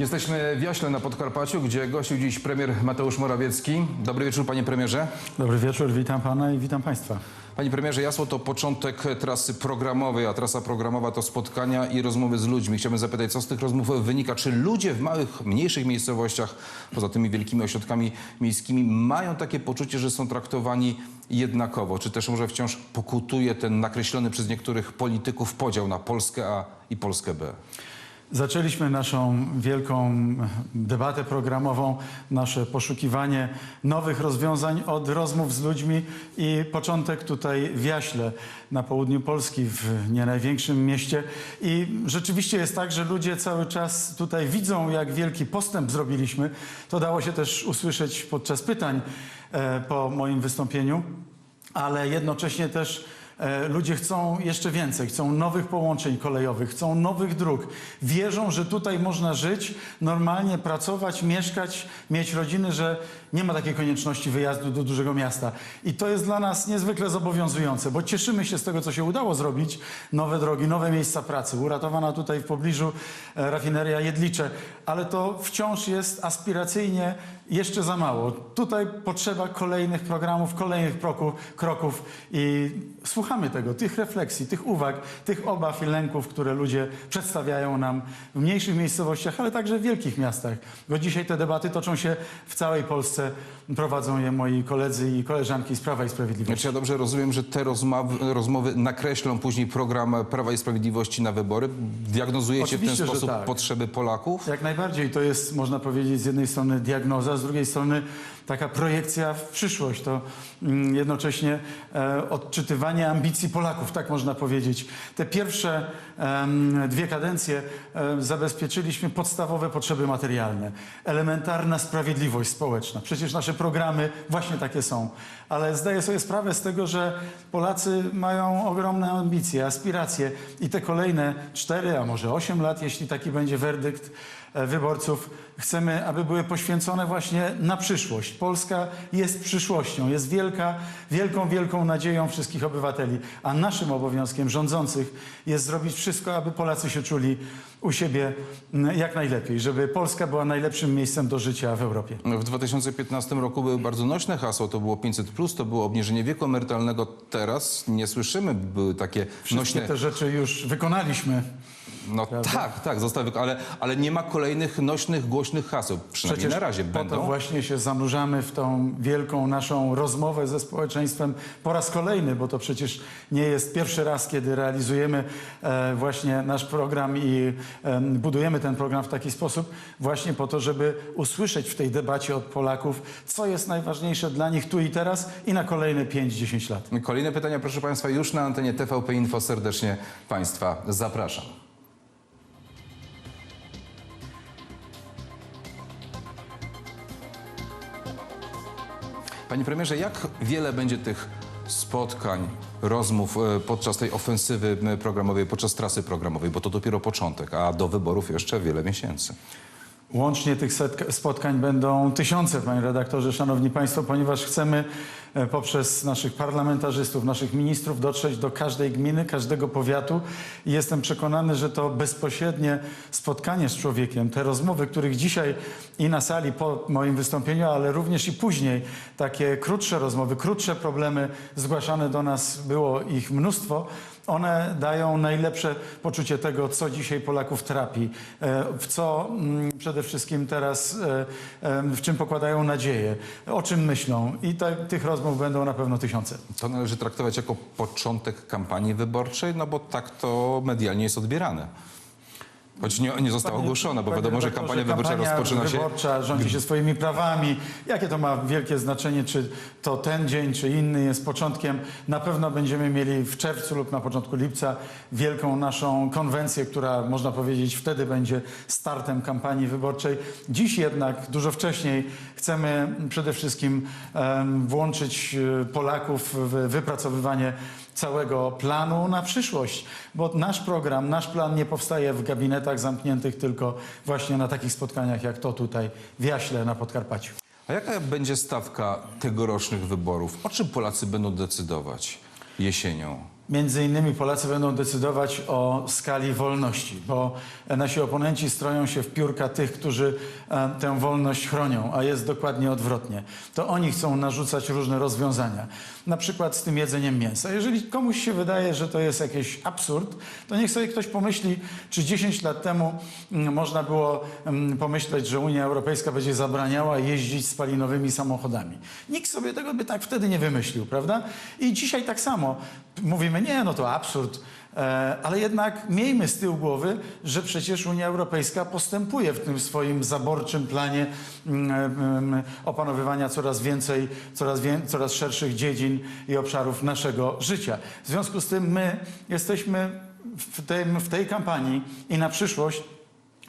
Jesteśmy w Jaśle na Podkarpaciu, gdzie gościł dziś premier Mateusz Morawiecki. Dobry wieczór, panie premierze. Dobry wieczór, witam pana i witam państwa. Panie premierze, Jasło to początek trasy programowej, a trasa programowa to spotkania i rozmowy z ludźmi. Chciałbym zapytać, co z tych rozmów wynika? Czy ludzie w małych, mniejszych miejscowościach, poza tymi wielkimi ośrodkami miejskimi, mają takie poczucie, że są traktowani jednakowo? Czy też może wciąż pokutuje ten nakreślony przez niektórych polityków podział na Polskę A i Polskę B? Zaczęliśmy naszą wielką debatę programową, nasze poszukiwanie nowych rozwiązań od rozmów z ludźmi i początek tutaj w Jaśle na południu Polski, w nie największym mieście. I rzeczywiście jest tak, że ludzie cały czas tutaj widzą, jak wielki postęp zrobiliśmy. To dało się też usłyszeć podczas pytań e, po moim wystąpieniu, ale jednocześnie też Ludzie chcą jeszcze więcej, chcą nowych połączeń kolejowych, chcą nowych dróg. Wierzą, że tutaj można żyć, normalnie pracować, mieszkać, mieć rodziny, że nie ma takiej konieczności wyjazdu do dużego miasta. I to jest dla nas niezwykle zobowiązujące, bo cieszymy się z tego, co się udało zrobić. Nowe drogi, nowe miejsca pracy. Uratowana tutaj w pobliżu e, rafineria Jedlicze, ale to wciąż jest aspiracyjnie jeszcze za mało. Tutaj potrzeba kolejnych programów, kolejnych kroków, kroków i słuchamy tego, tych refleksji, tych uwag, tych obaw i lęków, które ludzie przedstawiają nam w mniejszych miejscowościach, ale także w wielkich miastach. Bo dzisiaj te debaty toczą się w całej Polsce. Prowadzą je moi koledzy i koleżanki z Prawa i Sprawiedliwości. Czy ja dobrze rozumiem, że te rozmowy, rozmowy nakreślą później program Prawa i Sprawiedliwości na wybory? Diagnozujecie w Oczywiście, ten że sposób tak. potrzeby Polaków? Jak najbardziej to jest, można powiedzieć, z jednej strony diagnoza, z drugiej strony taka projekcja w przyszłość. To mm, jednocześnie e, odczytywanie ambicji Polaków, tak można powiedzieć. Te pierwsze dwie kadencje e, zabezpieczyliśmy podstawowe potrzeby materialne, elementarna sprawiedliwość społeczna. Przecież nasze programy właśnie takie są. Ale zdaję sobie sprawę z tego, że Polacy mają ogromne ambicje, aspiracje i te kolejne cztery, a może osiem lat, jeśli taki będzie werdykt wyborców, chcemy, aby były poświęcone właśnie na przyszłość. Polska jest przyszłością, jest wielka, wielką, wielką nadzieją wszystkich obywateli, a naszym obowiązkiem rządzących jest zrobić wszystko, aby Polacy się czuli u siebie jak najlepiej, żeby Polska była najlepszym miejscem do życia w Europie. W 2015 roku były bardzo nośne hasła, to było 500+, to było obniżenie wieku emerytalnego. Teraz nie słyszymy, by były takie Wszystkie nośne... te rzeczy już wykonaliśmy. No tak, tak, zostały, ale, ale nie ma kolejnych nośnych, głośnych haseł. Przynajmniej na razie po to będą. właśnie się zanurzamy w tą wielką naszą rozmowę ze społeczeństwem po raz kolejny, bo to przecież nie jest pierwszy raz, kiedy realizujemy e, właśnie nasz program i e, budujemy ten program w taki sposób, właśnie po to, żeby usłyszeć w tej debacie od Polaków, co jest najważniejsze dla nich tu i teraz i na kolejne 5-10 lat. Kolejne pytania, proszę Państwa, już na antenie TVP Info. Serdecznie Państwa zapraszam. Panie premierze, jak wiele będzie tych spotkań, rozmów e, podczas tej ofensywy programowej, podczas trasy programowej, bo to dopiero początek, a do wyborów jeszcze wiele miesięcy. Łącznie tych spotkań będą tysiące, panie redaktorze, szanowni państwo, ponieważ chcemy e, poprzez naszych parlamentarzystów, naszych ministrów dotrzeć do każdej gminy, każdego powiatu. I jestem przekonany, że to bezpośrednie spotkanie z człowiekiem, te rozmowy, których dzisiaj i na sali po moim wystąpieniu, ale również i później, takie krótsze rozmowy, krótsze problemy zgłaszane do nas, było ich mnóstwo, one dają najlepsze poczucie tego, co dzisiaj Polaków trapi, e, w co mm, przede wszystkim teraz, e, e, w czym pokładają nadzieję, o czym myślą. I ta, tych rozmów będą na pewno tysiące. To należy traktować jako początek kampanii wyborczej, no bo tak to medialnie jest odbierane. Choć nie, nie zostało ogłoszone, bo wiadomo, że kampania wyborcza rozpoczyna się... wyborcza rządzi się swoimi prawami. Jakie to ma wielkie znaczenie, czy to ten dzień, czy inny jest początkiem. Na pewno będziemy mieli w czerwcu lub na początku lipca wielką naszą konwencję, która można powiedzieć wtedy będzie startem kampanii wyborczej. Dziś jednak, dużo wcześniej, chcemy przede wszystkim em, włączyć e, Polaków w wypracowywanie całego planu na przyszłość, bo nasz program, nasz plan nie powstaje w gabinetach zamkniętych, tylko właśnie na takich spotkaniach jak to tutaj w Jaśle na Podkarpaciu. A jaka będzie stawka tegorocznych wyborów? O czym Polacy będą decydować jesienią? Między innymi Polacy będą decydować o skali wolności, bo nasi oponenci stroją się w piórka tych, którzy e, tę wolność chronią, a jest dokładnie odwrotnie. To oni chcą narzucać różne rozwiązania, na przykład z tym jedzeniem mięsa. Jeżeli komuś się wydaje, że to jest jakiś absurd, to niech sobie ktoś pomyśli, czy 10 lat temu mm, można było mm, pomyśleć, że Unia Europejska będzie zabraniała jeździć spalinowymi samochodami. Nikt sobie tego by tak wtedy nie wymyślił, prawda? I dzisiaj tak samo mówimy, nie, no to absurd. E, Ale jednak miejmy z tyłu głowy, że przecież Unia Europejska postępuje w tym swoim zaborczym planie mm, mm, opanowywania coraz więcej, coraz, wię, coraz szerszych dziedzin i obszarów naszego życia. W związku z tym my jesteśmy w, tym, w tej kampanii i na przyszłość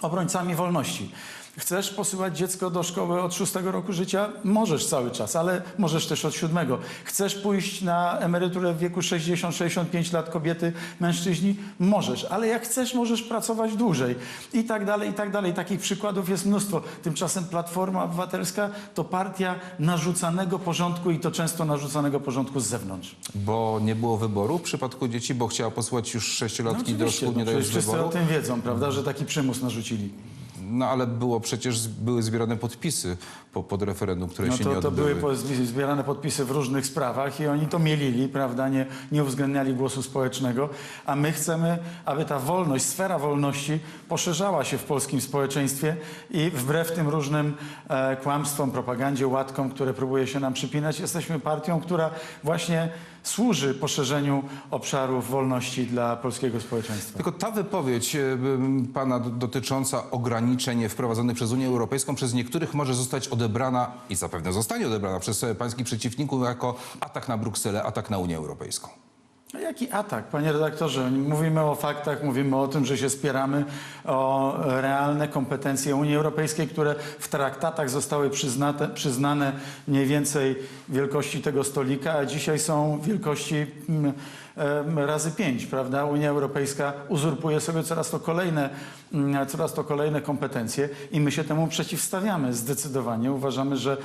obrońcami wolności. Chcesz posyłać dziecko do szkoły od szóstego roku życia? Możesz cały czas, ale możesz też od siódmego. Chcesz pójść na emeryturę w wieku 60-65 lat kobiety, mężczyźni? Możesz, ale jak chcesz, możesz pracować dłużej. I tak dalej, i tak dalej. Takich przykładów jest mnóstwo. Tymczasem Platforma Obywatelska to partia narzucanego porządku i to często narzucanego porządku z zewnątrz. Bo nie było wyboru w przypadku dzieci, bo chciała posłać już sześciolatki do oczywiście, szkół, nie no, dając przecież wszyscy wyboru. o tym wiedzą, prawda, że taki przymus narzucili. No ale było przecież, były zbierane podpisy po, pod referendum, które No się nie to, to odbyły. były po- zbi- zbierane podpisy w różnych sprawach i oni to mielili, prawda, nie, nie uwzględniali głosu społecznego, a my chcemy, aby ta wolność, sfera wolności poszerzała się w polskim społeczeństwie i wbrew tym różnym e, kłamstwom, propagandzie, łatkom, które próbuje się nam przypinać, jesteśmy partią, która właśnie służy poszerzeniu obszarów wolności dla polskiego społeczeństwa. Tylko ta wypowiedź e, pana dotycząca ograniczeń wprowadzonych przez Unię Europejską przez niektórych może zostać odebrana i zapewne zostanie odebrana przez e, pańskich przeciwników jako atak na Brukselę, atak na Unię Europejską. A jaki atak, panie redaktorze? Mówimy o faktach, mówimy o tym, że się spieramy o realne kompetencje Unii Europejskiej, które w traktatach zostały przyznate, przyznane mniej więcej wielkości tego stolika, a dzisiaj są wielkości mm, razy pięć, prawda? Unia Europejska uzurpuje sobie coraz to kolejne, mm, coraz to kolejne kompetencje i my się temu przeciwstawiamy zdecydowanie. Uważamy, że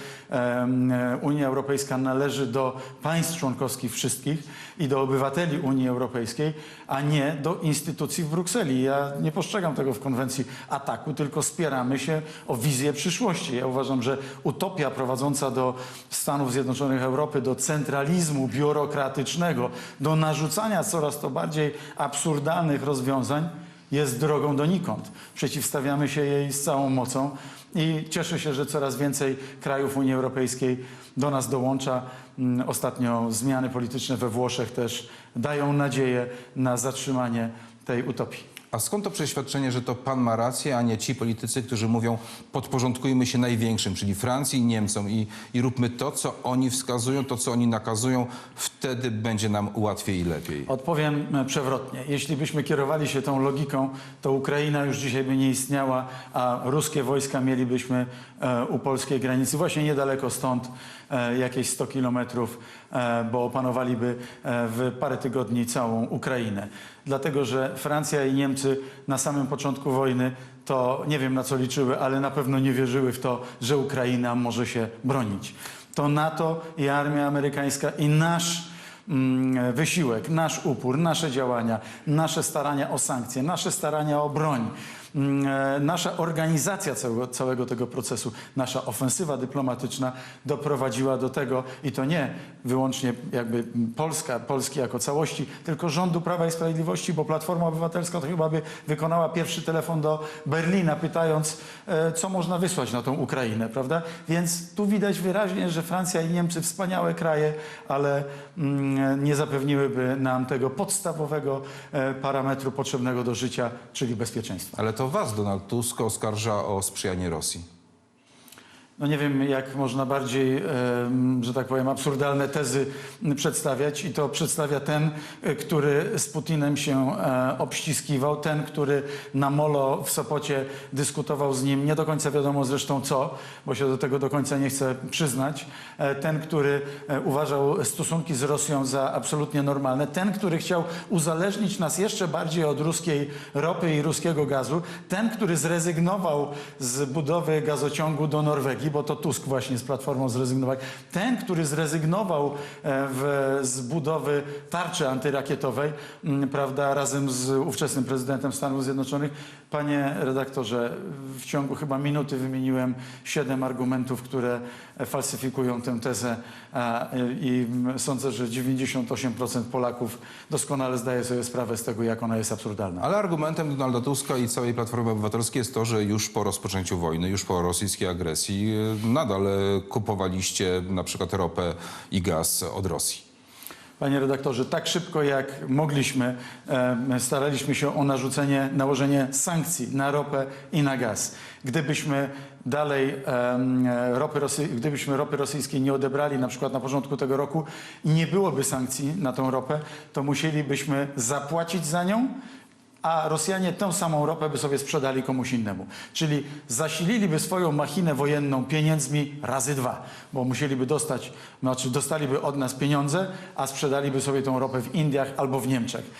Unia Europejska należy do państw członkowskich wszystkich i do obywateli Unii Europejskiej, a nie do instytucji w Brukseli. Ja nie postrzegam tego w konwencji ataku, tylko spieramy się o wizję przyszłości. Ja uważam, że utopia prowadząca do Stanów Zjednoczonych Europy, do centralizmu biurokratycznego, do narzucania coraz to bardziej absurdalnych rozwiązań jest drogą donikąd. Przeciwstawiamy się jej z całą mocą i cieszę się, że coraz więcej krajów Unii Europejskiej do nas dołącza. Mm, Ostatnio zmiany polityczne we Włoszech też dają nadzieję na zatrzymanie tej utopii. A skąd to przeświadczenie, że to pan ma rację, a nie ci politycy, którzy mówią podporządkujmy się największym, czyli Francji i Niemcom i, i róbmy to, co oni wskazują, to, co oni nakazują, wtedy będzie nam łatwiej i lepiej. Odpowiem e, przewrotnie. Jeśli byśmy kierowali się tą logiką, to Ukraina już dzisiaj by nie istniała, a ruskie wojska mielibyśmy e, u polskiej granicy, właśnie niedaleko stąd, jakieś 100 kilometrów, e, bo opanowaliby e, w parę tygodni całą Ukrainę. Dlatego, że Francja i Niemcy na samym początku wojny to nie wiem na co liczyły, ale na pewno nie wierzyły w to, że Ukraina może się bronić. To NATO i armia amerykańska i nasz mm, wysiłek, nasz upór, nasze działania, nasze starania o sankcje, nasze starania o broń, e, nasza organizacja całego, całego tego procesu, nasza ofensywa dyplomatyczna doprowadziła do tego i to nie wyłącznie jakby Polska, Polski jako całości, tylko rządu Prawa i Sprawiedliwości, bo Platforma Obywatelska to chyba by wykonała pierwszy telefon do Berlina, pytając, e, co można wysłać na tą Ukrainę, prawda? Więc tu widać wyraźnie, że Francja i Niemcy wspaniałe kraje, ale mm, nie zapewniłyby nam tego podstawowego e, parametru potrzebnego do życia, czyli bezpieczeństwa. Ale to was Donald Tusk oskarża o sprzyjanie Rosji. No nie wiem, jak można bardziej, że tak powiem, absurdalne tezy przedstawiać i to przedstawia ten, e, który z Putinem się e, obściskiwał, ten, który na molo w Sopocie dyskutował z nim, nie do końca wiadomo zresztą co, bo się do tego do końca nie chce przyznać, e, ten, który uważał stosunki z Rosją za absolutnie normalne, ten, który chciał uzależnić nas jeszcze bardziej od ruskiej ropy i ruskiego gazu, ten, który zrezygnował z budowy gazociągu do Norwegii, energii, bo to Tusk właśnie z Platformą zrezygnował. Ten, który zrezygnował e, w, z budowy tarczy antyrakietowej, m, prawda, razem z ówczesnym prezydentem Stanów Zjednoczonych. Panie redaktorze, w ciągu chyba minuty wymieniłem siedem argumentów, które falsyfikują tę tezę i sądzę, że 98% Polaków doskonale zdaje sobie sprawę z tego, jak ona jest absurdalna. Ale argumentem Donalda Tuska i całej Platformy Obywatelskiej jest to, że już po rozpoczęciu wojny, już po rosyjskiej agresji e, nadal e, kupowaliście na przykład ropę i gaz od Rosji. Panie redaktorze, tak szybko jak mogliśmy, staraliśmy się o narzucenie, nałożenie sankcji na ropę i na gaz. Gdybyśmy dalej ropy, Rosy, gdybyśmy ropy rosyjskiej nie odebrali na przykład na początku tego roku i nie byłoby sankcji na tą ropę, to musielibyśmy zapłacić za nią, a Rosjanie tę samą ropę by sobie sprzedali komuś innemu. Czyli zasililiby swoją machinę wojenną pieniędzmi razy dwa, bo musieliby dostać, znaczy dostaliby od nas pieniądze, a sprzedaliby sobie tą ropę w Indiach albo w Niemczech.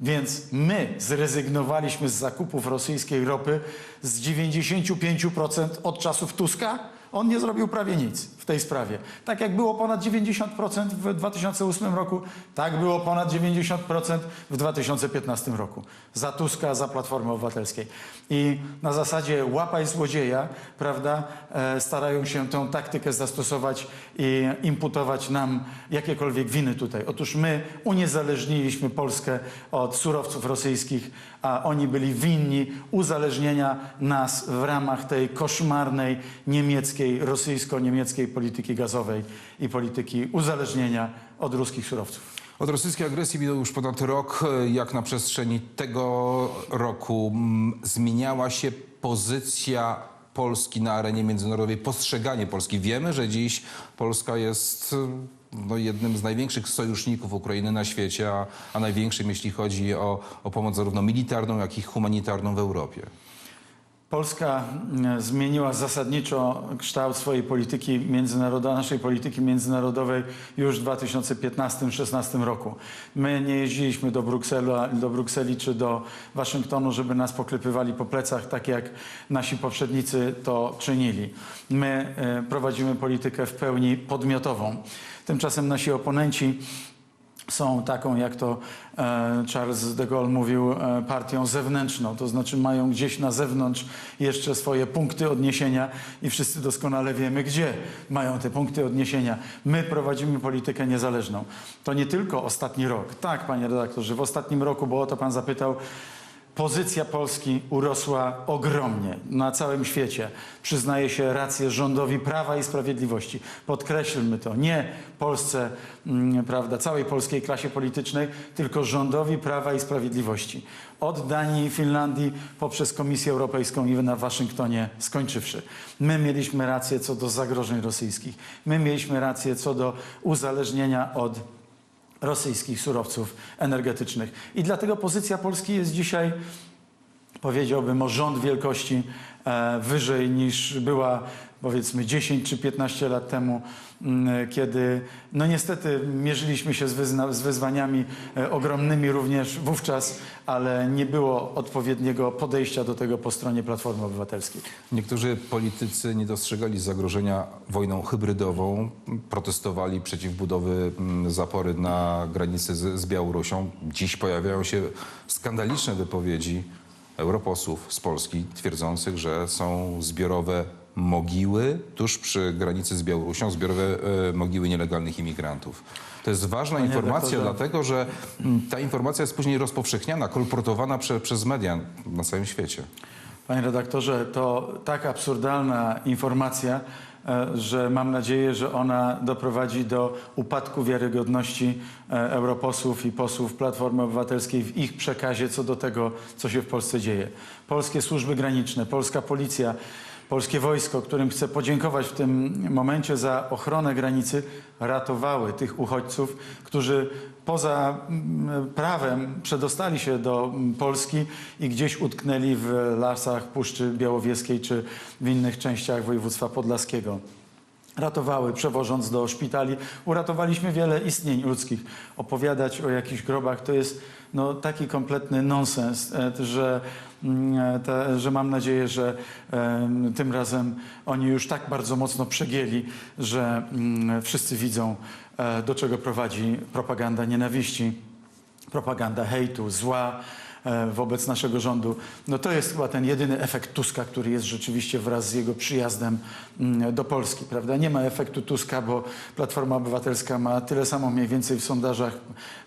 Więc my zrezygnowaliśmy z zakupów rosyjskiej ropy z 95% od czasów Tuska. On nie zrobił prawie nic w tej sprawie. Tak jak było ponad 90% w 2008 roku, tak było ponad 90% w 2015 roku. Za Tuska, za Platformy Obywatelskiej. I na zasadzie łapaj złodzieja, prawda, e, starają się tę taktykę zastosować i imputować nam jakiekolwiek winy tutaj. Otóż my uniezależniliśmy Polskę od surowców rosyjskich, a oni byli winni uzależnienia nas w ramach tej koszmarnej niemieckiej, rosyjsko-niemieckiej polityki gazowej i polityki uzależnienia od ruskich surowców. Od rosyjskiej agresji minął już ponad rok. Jak na przestrzeni tego roku mm, zmieniała się pozycja Polski na arenie międzynarodowej, postrzeganie Polski. Wiemy, że dziś Polska jest y, no, jednym z największych sojuszników Ukrainy na świecie, a, a największym, jeśli chodzi o, o pomoc zarówno militarną, jak i humanitarną w Europie. Polska mm, zmieniła zasadniczo kształt swojej polityki międzynarodowej, naszej polityki międzynarodowej już w 2015-2016 roku. My nie jeździliśmy do Brukseli, do Brukseli czy do Waszyngtonu, żeby nas poklepywali po plecach, tak jak nasi poprzednicy to czynili. My e, prowadzimy politykę w pełni podmiotową. Tymczasem nasi oponenci są taką, jak to e, Charles de Gaulle mówił, e, partią zewnętrzną. To znaczy mają gdzieś na zewnątrz jeszcze swoje punkty odniesienia i wszyscy doskonale wiemy, gdzie mają te punkty odniesienia. My prowadzimy politykę niezależną. To nie tylko ostatni rok. Tak, panie redaktorze, w ostatnim roku, bo o to pan zapytał, Pozycja Polski urosła ogromnie na całym świecie. Przyznaje się rację rządowi Prawa i Sprawiedliwości. Podkreślmy to. Nie Polsce, mm, prawda, całej polskiej klasie politycznej, tylko rządowi Prawa i Sprawiedliwości. Od Danii i Finlandii poprzez Komisję Europejską i na Waszyngtonie skończywszy. My mieliśmy rację co do zagrożeń rosyjskich. My mieliśmy rację co do uzależnienia od rosyjskich surowców energetycznych. I dlatego pozycja Polski jest dzisiaj, powiedziałbym, o rząd wielkości e, wyżej niż była powiedzmy 10 czy 15 lat temu, kiedy no niestety mierzyliśmy się z, wyzna, z wyzwaniami e, ogromnymi również wówczas, ale nie było odpowiedniego podejścia do tego po stronie Platformy Obywatelskiej. Niektórzy politycy nie dostrzegali zagrożenia wojną hybrydową, protestowali przeciw budowy zapory na granicy z, z Białorusią. Dziś pojawiają się skandaliczne wypowiedzi europosłów z Polski twierdzących, że są zbiorowe mogiły tuż przy granicy z Białorusią, zbiorowe e, mogiły nielegalnych imigrantów. To jest ważna Panie informacja, dlatego że mm, ta informacja jest później rozpowszechniana, kolportowana prze, przez media na całym świecie. Panie redaktorze, to tak absurdalna informacja, że mam nadzieję, że ona doprowadzi do upadku wiarygodności e, europosłów i posłów Platformy Obywatelskiej w ich przekazie co do tego, co się w Polsce dzieje. Polskie służby graniczne, polska policja, polskie wojsko, którym chcę podziękować w tym momencie za ochronę granicy, ratowały tych uchodźców, którzy poza mm, prawem przedostali się do mm, Polski i gdzieś utknęli w lasach Puszczy Białowieskiej czy w innych częściach województwa podlaskiego. Ratowały, przewożąc do szpitali. Uratowaliśmy wiele istnień ludzkich. Opowiadać o jakichś grobach to jest no, taki kompletny nonsens, e, że, mm, e, że mam nadzieję, że tym razem oni już tak bardzo mocno przegięli, że mm, wszyscy widzą, e, do czego prowadzi propaganda nienawiści propaganda hejtu, zła wobec naszego rządu. No to jest chyba ten jedyny efekt Tuska, który jest rzeczywiście wraz z jego przyjazdem mm, do Polski, prawda? Nie ma efektu Tuska, bo Platforma Obywatelska ma tyle samo mniej więcej w sondażach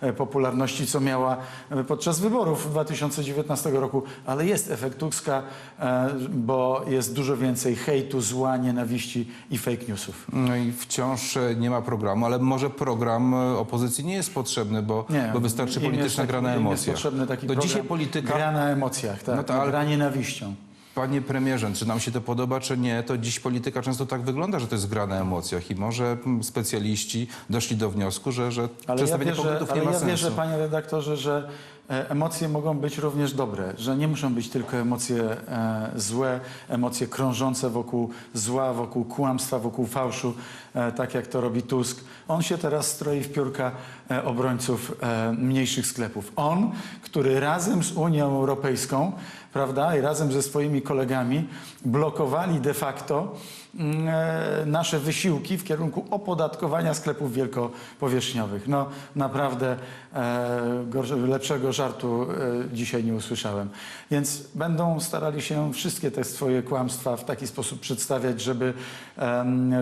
e, popularności, co miała e, podczas wyborów 2019 roku, ale jest efekt Tuska, e, bo jest dużo więcej hejtu, zła, nienawiści i fake newsów. No i wciąż e, nie ma programu, ale może program e, opozycji nie jest potrzebny, bo, bo wystarczy polityczna gra na emocjach. potrzebny taki To program, dzisiaj polityka, Gra na emocjach, tak. No to ale- gra nienawiścią. Panie premierze, czy nam się to podoba, czy nie, to dziś polityka często tak wygląda, że to jest gra na emocjach i może mm, specjaliści doszli do wniosku, że, że Ale ja przedstawienie wierzę, poglądów ale nie ma ja sensu. wierzę, panie redaktorze, że e, emocje mogą być również dobre, że nie muszą być tylko emocje e, złe, emocje krążące wokół zła, wokół kłamstwa, wokół fałszu, e, tak jak to robi Tusk. On się teraz stroi w piórka e, obrońców e, mniejszych sklepów. On, który razem z Unią Europejską, prawda, i razem ze swoimi kolegami blokowali de facto mm, e, nasze wysiłki w kierunku opodatkowania sklepów wielkopowierzchniowych. No naprawdę e, lepszego żartu e, dzisiaj nie usłyszałem. Więc będą starali się wszystkie te swoje kłamstwa w taki sposób przedstawiać, żeby,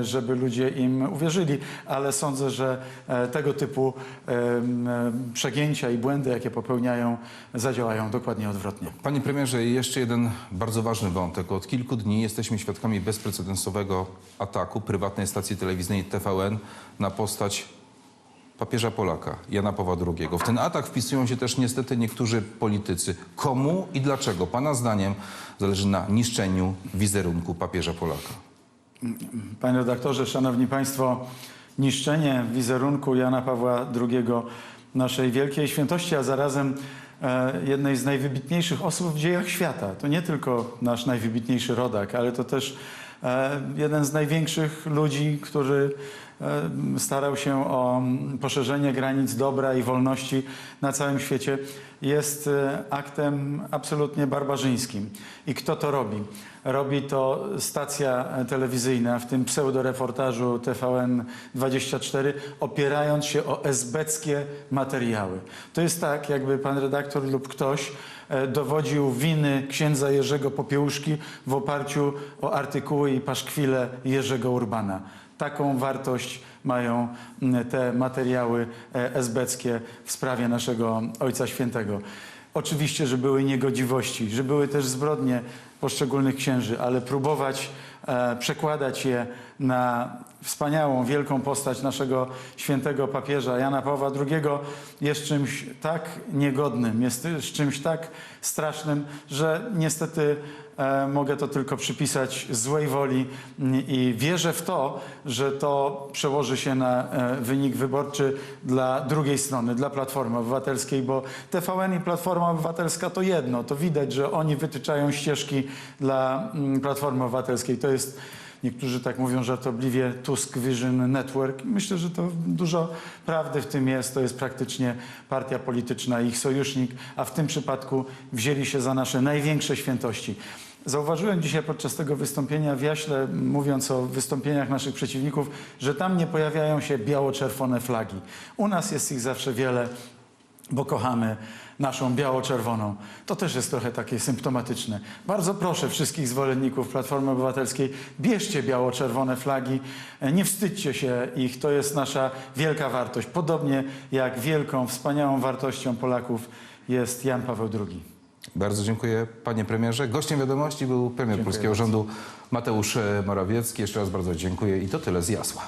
żeby ludzie im uwierzyli, ale sądzę, że tego typu przegięcia i błędy, jakie popełniają, zadziałają dokładnie odwrotnie. Panie premierze, jeszcze jeden bardzo ważny wątek. Od kilku dni jesteśmy świadkami bezprecedensowego ataku prywatnej stacji telewizyjnej TVN na postać papieża Polaka, Jana Pawła II. W ten atak wpisują się też niestety niektórzy politycy. Komu i dlaczego, pana zdaniem, zależy na niszczeniu wizerunku papieża Polaka? Panie redaktorze, szanowni państwo, niszczenie wizerunku Jana Pawła II, naszej wielkiej świętości, a zarazem jednej z najwybitniejszych osób w dziejach świata. To nie tylko nasz najwybitniejszy rodak, ale to też e, jeden z największych ludzi, który e, starał się o mm, poszerzenie granic dobra i wolności na całym świecie, jest e, aktem absolutnie barbarzyńskim. I kto to robi? Robi to stacja telewizyjna w tym pseudoreportażu TVN24, opierając się o esbeckie materiały. To jest tak, jakby pan redaktor lub ktoś e, dowodził winy księdza Jerzego Popiełuszki w oparciu o artykuły i paszkwile Jerzego Urbana. Taką wartość mają te materiały e, esbeckie w sprawie naszego Ojca Świętego. Oczywiście, że były niegodziwości, że były też zbrodnie poszczególnych księży, ale próbować e, przekładać je na wspaniałą, wielką postać naszego świętego papieża Jana Pawła II jest czymś tak niegodnym, jest czymś tak strasznym, że niestety e, mogę to tylko przypisać złej woli i wierzę w to, że to przełoży się na e, wynik wyborczy dla drugiej strony, dla Platformy Obywatelskiej, bo TVN i Platforma Obywatelska to jedno. To widać, że oni wytyczają ścieżki dla mm, Platformy Obywatelskiej. To jest Niektórzy tak mówią żartobliwie Tusk Vision Network. Myślę, że to dużo prawdy w tym jest. To jest praktycznie partia polityczna, ich sojusznik, a w tym przypadku wzięli się za nasze największe świętości. Zauważyłem dzisiaj podczas tego wystąpienia w Jaśle, mówiąc o wystąpieniach naszych przeciwników, że tam nie pojawiają się biało-czerwone flagi. U nas jest ich zawsze wiele, bo kochamy naszą biało-czerwoną. To też jest trochę takie symptomatyczne. Bardzo proszę wszystkich zwolenników Platformy Obywatelskiej, bierzcie biało-czerwone flagi, e, nie wstydźcie się ich, to jest nasza wielka wartość. Podobnie jak wielką, wspaniałą wartością Polaków jest Jan Paweł II. Bardzo dziękuję panie premierze. Gościem wiadomości był premier Dziękuję polskiego bardzo. rządu Mateusz e, Morawiecki. Jeszcze raz bardzo dziękuję i to tyle z Jasła.